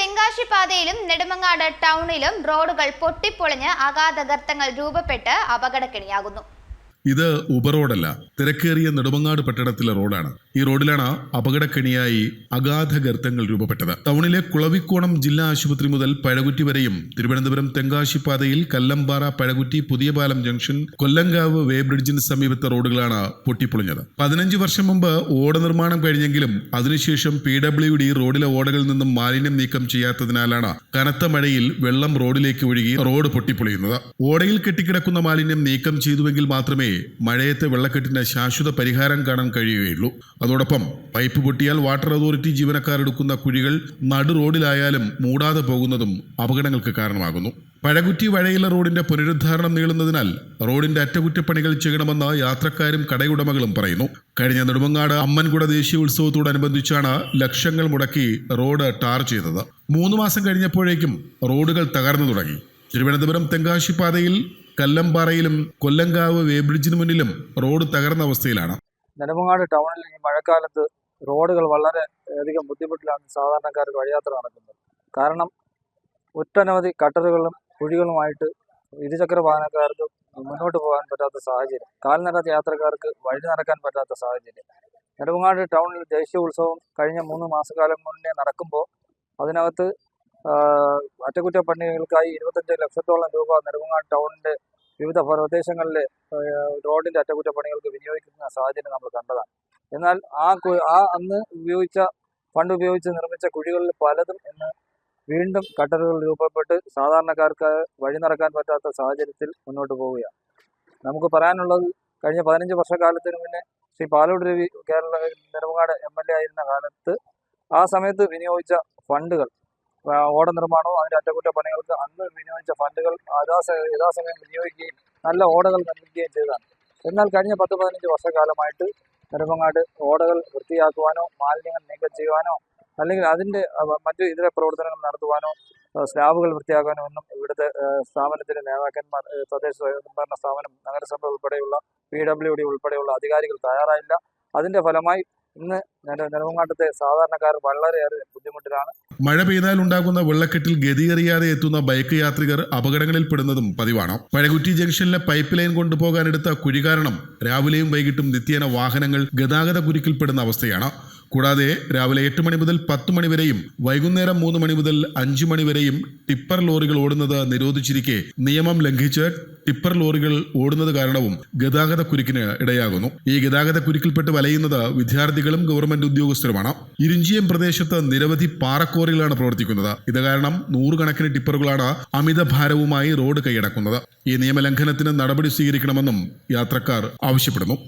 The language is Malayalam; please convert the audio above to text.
തെങ്കാശി പാതയിലും നെടുമങ്ങാട് ടൗണിലും റോഡുകൾ പൊട്ടിപ്പൊളിഞ്ഞ് അഗാധഗർത്തങ്ങൾ രൂപപ്പെട്ട് അപകടക്കെണിയാകുന്നു. ഇത് ഉപറോഡല്ല തിരക്കേറിയ നെടുമങ്ങാട് പട്ടണത്തിലെ റോഡാണ് ഈ റോഡിലാണ് അപകടക്കെണിയായി അഗാധ ഗർത്തങ്ങൾ രൂപപ്പെട്ടത്. ടൗണിലെ കുളവിക്കോണം ജില്ലാ ആശുപത്രി മുതൽ പഴകുറ്റി വരെയും തിരുവനന്തപുരം തെങ്കാശി പാതയിൽ കല്ലമ്പാറ പഴകുറ്റി പുതിയപാലം ജംഗ്ഷൻ കൊല്ലങ്കാവ് വേ ബ്രിഡ്ജിന് സമീപത്തെ റോഡുകളാണ് പൊട്ടിപ്പൊളിഞ്ഞത്. പതിനഞ്ച് വർഷം മുമ്പ് ഓട നിർമ്മാണം കഴിഞ്ഞെങ്കിലും അതിനുശേഷം പി ഡബ്ല്യു ഡി റോഡിലെ ഓടകളിൽ നിന്നും മാലിന്യം നീക്കം ചെയ്യാത്തതിനാലാണ് കനത്ത മഴയിൽ വെള്ളം റോഡിലേക്ക് ഒഴുകി റോഡ് പൊട്ടിപ്പൊളിയുന്നത്. ഓടയിൽ കെട്ടിക്കിടക്കുന്ന മാലിന്യം നീക്കം ചെയ്തുവെങ്കിൽ മാത്രമേ മഴയത്തെ വെള്ളക്കെട്ടിന് ശാശ്വത പരിഹാരം കാണാൻ കഴിയുകയുള്ളൂ. അതോടൊപ്പം പൈപ്പ് പൊട്ടിയാൽ വാട്ടർ അതോറിറ്റി ജീവനക്കാർ എടുക്കുന്ന കുഴികൾ നടു റോഡിലായാലും മൂടാതെ പോകുന്നതും അപകടങ്ങൾക്ക് കാരണമാകുന്നു. പഴകുറ്റി വഴയില റോഡിന്റെ പുനരുദ്ധാരണം നീളുന്നതിനാൽ റോഡിന്റെ അറ്റകുറ്റപ്പണികൾ ചെയ്യണമെന്ന് യാത്രക്കാരും കടയുടമകളും പറയുന്നു. കഴിഞ്ഞ നെടുമങ്ങാട് അമ്മൻകുട ദേശീയ ഉത്സവത്തോടനുബന്ധിച്ചാണ് ലക്ഷങ്ങൾ മുടക്കി റോഡ് ടാർ ചെയ്തത്. മൂന്ന് മാസം കഴിഞ്ഞപ്പോഴേക്കും റോഡുകൾ തകർന്നു തുടങ്ങി. തിരുവനന്തപുരം തെങ്കാശി പാതയിൽ കല്ലമ്പാറയിലും കൊല്ലങ്കാവ് വേബ്രിഡ്ജിന് മുന്നിലും റോഡ് തകർന്ന അവസ്ഥയിലാണ്. നെടുമങ്ങാട് ടൗണിൽ ഈ മഴക്കാലത്ത് റോഡുകൾ വളരെ അധികം ബുദ്ധിമുട്ടിലാണ് സാധാരണക്കാർക്ക് വഴിയാത്ര നടക്കുന്നത്. കാരണം ഒട്ടനവധി കട്ടറുകളും കുഴികളുമായിട്ട് ഇരുചക്ര വാഹനക്കാർക്ക് മുന്നോട്ട് പോകാൻ പറ്റാത്ത സാഹചര്യം കാൽനട യാത്രക്കാർക്ക് വഴി നടക്കാൻ പറ്റാത്ത സാഹചര്യം. നെടുമങ്ങാട് ടൗണിൽ ദേശീയ ഉത്സവം കഴിഞ്ഞ മൂന്ന് മാസക്കാലം മുന്നേ നടക്കുമ്പോൾ അതിനകത്ത് അറ്റകുറ്റപ്പണികൾക്കായി ഇരുപത്തഞ്ച് ലക്ഷത്തോളം രൂപ നെടുമങ്ങാട് ടൗണിന്റെ വിവിധ പ്രദേശങ്ങളിലെ റോഡിന്റെ അറ്റകുറ്റപ്പണികൾക്ക് വിനിയോഗിക്കുന്ന സാഹചര്യം നമ്മൾ കണ്ടതാണ്. എന്നാൽ ആ ആ അന്ന് ഉപയോഗിച്ച ഫണ്ട് ഉപയോഗിച്ച് നിർമ്മിച്ച കുഴികളിൽ പലതും ഇന്ന് വീണ്ടും കട്ടറുകൾ രൂപപ്പെട്ട് സാധാരണക്കാർക്ക് വഴി നടക്കാൻ പറ്റാത്ത സാഹചര്യത്തിൽ മുന്നോട്ട് പോവുകയാണ്. നമുക്ക് പറയാനുള്ളത് കഴിഞ്ഞ പതിനഞ്ച് വർഷക്കാലത്തിന് മുന്നേ Shri Palode Ravi Kerala Nedumangad M L A ആയിരുന്ന കാലത്ത് ആ സമയത്ത് വിനിയോഗിച്ച ഫണ്ടുകൾ ഓട നിർമ്മാണവും അതിന്റെ അറ്റകുറ്റപ്പണികൾക്ക് അന്ന് വിനിയോഗിച്ച ഫണ്ടുകൾ യഥാസ യഥാസമയം വിനിയോഗിക്കുകയും നല്ല ഓടകൾ നിർമ്മിക്കുകയും ചെയ്തതാണ്. എന്നാൽ കഴിഞ്ഞ പത്ത് പതിനഞ്ച് വർഷക്കാലമായിട്ട് നെടുമങ്ങാട് ഓടകൾ വൃത്തിയാക്കുവാനോ മാലിന്യങ്ങൾ നീക്കം ചെയ്യുവാനോ അല്ലെങ്കിൽ അതിന്റെ മറ്റു ഇതര പ്രവർത്തനങ്ങൾ നടത്തുവാനോ സ്ലാബുകൾ വൃത്തിയാക്കാനോ ഒന്നും ഇവിടുത്തെ സ്ഥാപനത്തിന്റെ നേതാക്കന്മാർ തദ്ദേശ സ്വയംഭരണ സ്ഥാപനം നഗരസഭ ഉൾപ്പെടെയുള്ള പി ഡബ്ല്യു ഡി ഉൾപ്പെടെയുള്ള അധികാരികൾ തയ്യാറായില്ല. അതിന്റെ ഫലമായി ഇന്ന് നെടുമങ്ങാട്ടത്തെ സാധാരണക്കാർ വളരെയേറെ ബുദ്ധിമുട്ടിലാണ്. മഴ പെയ്താൽ ഉണ്ടാകുന്ന വെള്ളക്കെട്ടിൽ ഗതിയറിയാതെ എത്തുന്ന ബൈക്ക് യാത്രികർ അപകടങ്ങളിൽ പെടുന്നതും പതിവാണ്. പഴകുറ്റി ജംഗ്ഷനിലെ പൈപ്പ് ലൈൻ കൊണ്ടുപോകാനെടുത്ത കുഴി കാരണം രാവിലെയും വൈകിട്ടും നിത്യേന വാഹനങ്ങൾ ഗതാഗത കുരുക്കിൽപ്പെടുന്ന അവസ്ഥയാണ്. കൂടാതെ രാവിലെ എട്ട് മണി മുതൽ പത്ത് മണി വരെയും വൈകുന്നേരം മൂന്ന് മണി മുതൽ അഞ്ചു മണി വരെയും ടിപ്പർ ലോറികൾ ഓടുന്നത് നിരോധിച്ചിരിക്കെ നിയമം ലംഘിച്ച് ടിപ്പർ ലോറികൾ ഓടുന്നത് കാരണവും ഗതാഗത കുരുക്കിന് ഇടയാകുന്നു. ഈ ഗതാഗത കുരുക്കിൽപ്പെട്ട് വലയുന്നത് വിദ്യാർത്ഥികളും ഗവൺമെന്റ് ഉദ്യോഗസ്ഥരുമാണ്. ഇരിഞ്ചിയം പ്രദേശത്ത് നിരവധി പാറക്കോറികളാണ് പ്രവർത്തിക്കുന്നത്. ഇത് കാരണം നൂറുകണക്കിന് ടിപ്പറുകളാണ് അമിത ഭാരവുമായി റോഡ് കൈയടക്കുന്നത്. ഈ നിയമലംഘനത്തിന് നടപടി സ്വീകരിക്കണമെന്നും യാത്രക്കാർ ആവശ്യപ്പെടുന്നു.